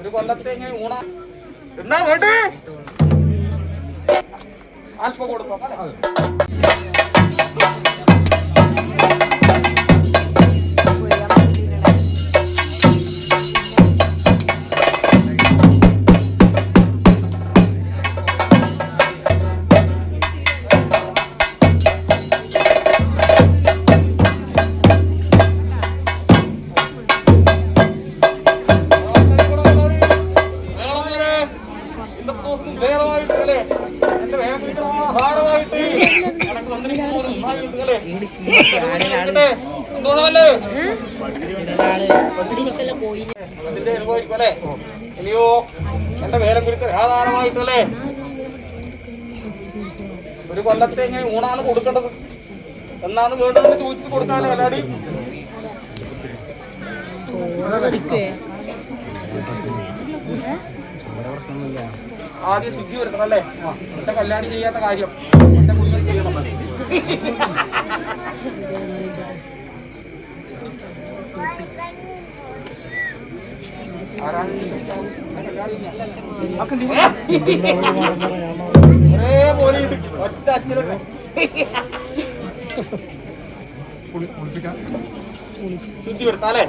ഒരു കൊല്ലത്തെ ഇങ്ങനെ ഊണ എന്നാ വേണ്ടേ? ആൽപ്പ കൊടുത്തോ ഇനിയോ എന്റെ വേലം കുരുത്ത് ആധാരമായിട്ടല്ലേ ഒരു കൊല്ലത്തെ ഇങ്ങനെ ഊണാണ് കൊടുക്കേണ്ടത്. എന്നാണ് വേണ്ടതെന്ന് ചോദിച്ചിട്ട് കൊടുക്കാനോ അല്ലാടി ആദ്യം ശുദ്ധി വരുത്തണം അല്ലേ എന്റെ കല്യാണി ചെയ്യാത്ത കാര്യം. എന്റെ കുടുംബം ചെയ്യണം. ഒരേപോലെ. ഒറ്റ അച്ഛനൊക്കെ ശുദ്ധി വരുത്താലേ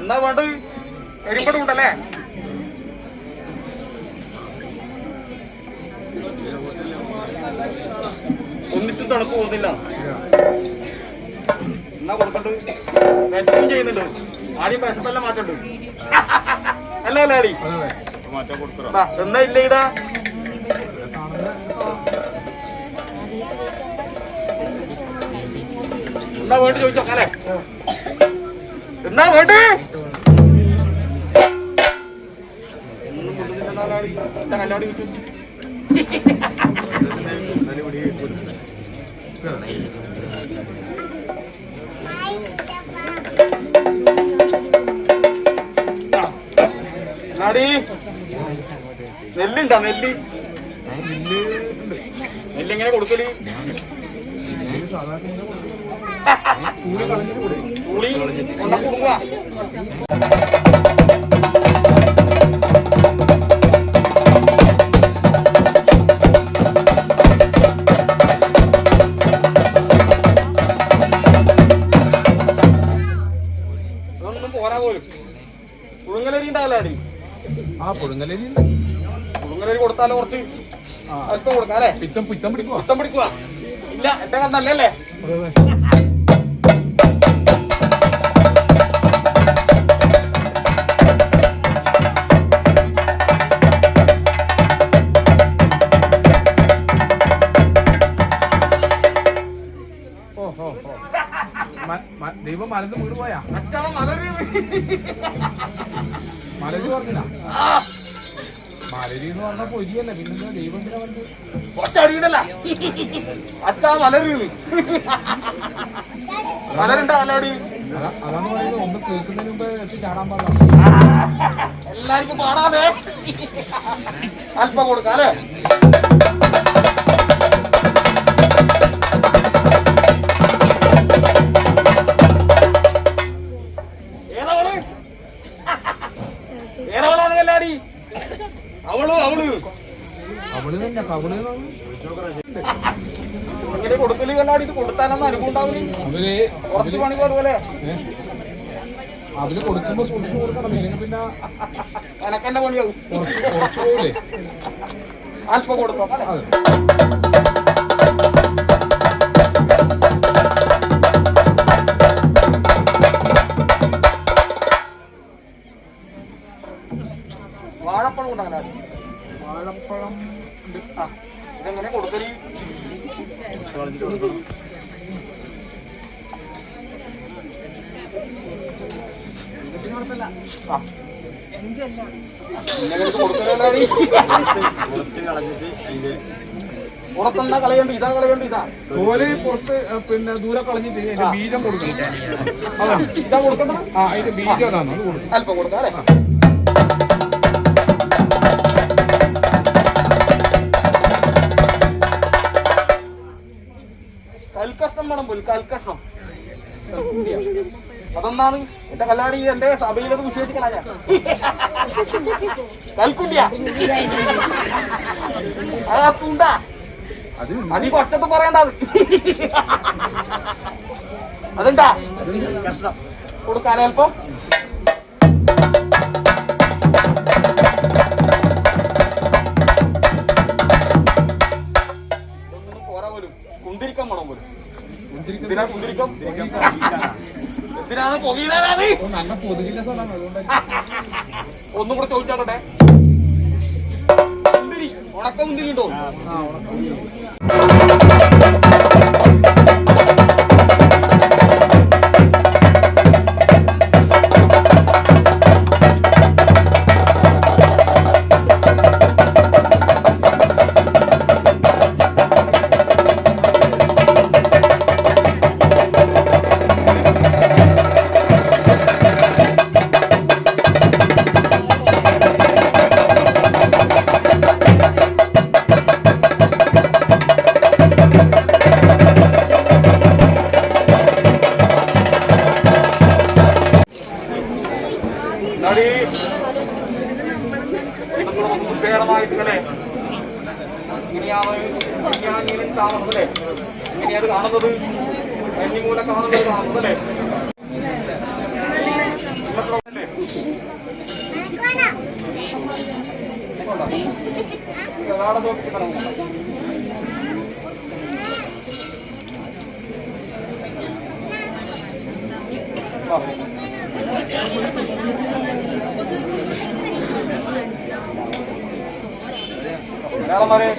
എന്താ വേണ്ടത്? എരിപ്പടം ഉണ്ടല്ലേ? ഒന്നിട്ടും തണുപ്പ് പോകുന്നില്ല. എന്നാ കൊടുക്കണ്ട്? വിശപ്പും ചെയ്യുന്നുണ്ട്. ആടി വിശപ്പെല്ലാം മാറ്റണ്ട്. അല്ല അല്ല ആടി എന്നാ ഇല്ല ഇടാ? എന്നാ വേണ്ടി ചോദിച്ചോക്കാലേ എന്നാ വേണ്ടി? നെല്ലുണ്ടോ നെല്ല്? നെല്ലിങ്ങനെ കൊടുക്കൽ? പുളി ഉണ്ടാവല്ലേ ആ പുഴുങ്ങലരി പുഴുങ്ങലരി കൊടുത്താലോ കുറച്ച്? പിത്തം പിത്തം പിടിക്കുക കുത്തം പിടിക്കുക ഇല്ല എന്റെ കന്നല്ലേ? അല്ലേ ഓ ഓ ഓ മ- മ- ദൈവം മലന്ന് വീട് പോയാ? മലരി പറഞ്ഞില്ല. മലരി എന്ന് പറഞ്ഞ പൊരിയല്ല പിന്നെ ദൈവം അച്ഛാ മലരി മലടി അതാണ് പറയുന്നത്. ഒന്ന് കേൾക്കുന്നതിന് മുമ്പ് എത്തി ചാടാൻ പാടില്ല എല്ലാവർക്കും പാടാതെ. അല്പം കൊടുക്കാം അല്ലേ? കൊടുക്കൽ കല്ലാടി ഇത് കൊടുത്താലൊന്നും അനുഭവം ഉണ്ടാവില്ല. അവർ കുറച്ച് പണി പോലെ? അവർ കൊടുക്കുമ്പോ സൂക്ഷിച്ചു കൊടുക്കണം ഇല്ലെങ്കിൽ പിന്നെ എനക്കെന്നെ പണിയാവും. കുറച്ച് കുറച്ച് പോകൂലേ അല്പം കൊടുത്തോ വാഴപ്പഴം ഉണ്ടാകാൻ വാഴപ്പഴം ഇതെങ്ങനെ കൊടുക്കൽ. പുറത്തെന്താ കളയണ്ട് ഇതാ കളയണ്ട് ഇതാ തോൽ പുറത്ത് പിന്നെ ദൂരെ കളഞ്ഞിട്ട് അതിന്റെ ബീജം കൊടുക്കണം. അതാണ് ഇതാ കൊടുക്കണം ആ അതിന്റെ ബീജം അതാണ് അത് കൊടുക്കും അല്പം കൊടുക്കാം അല്ലേ? കൽക്കഷ്ണം വേണം പോലും കൽക്കഷ്ണം അതെന്താണ്? എന്റെ കല്ലാടി എന്റെ സഭയിലത് വിശേഷിക്കണ ഞാൻ. അതാ തുണ്ടാ കൊച്ചത്ത് പറയണ്ട അത്. അതുണ്ടാ കൊടുക്കാനേ എന്തിനാ എന്തിനാണ് ഒന്നും കൂടെ ചോദിച്ചാട്ടെ ഉണക്ക മുന്തിരി. ഇങ്ങനെ ഇങ്ങനെയാണ് ഇങ്ങനെ കാണുന്നത് അല്ലേ ഇങ്ങനെയാണ് കാണുന്നത്. കന്നിമൂല കാണുന്നത് കാണുന്നത് അല്ലേ അല്ലേ? ഇതാടെ Hello, Mare.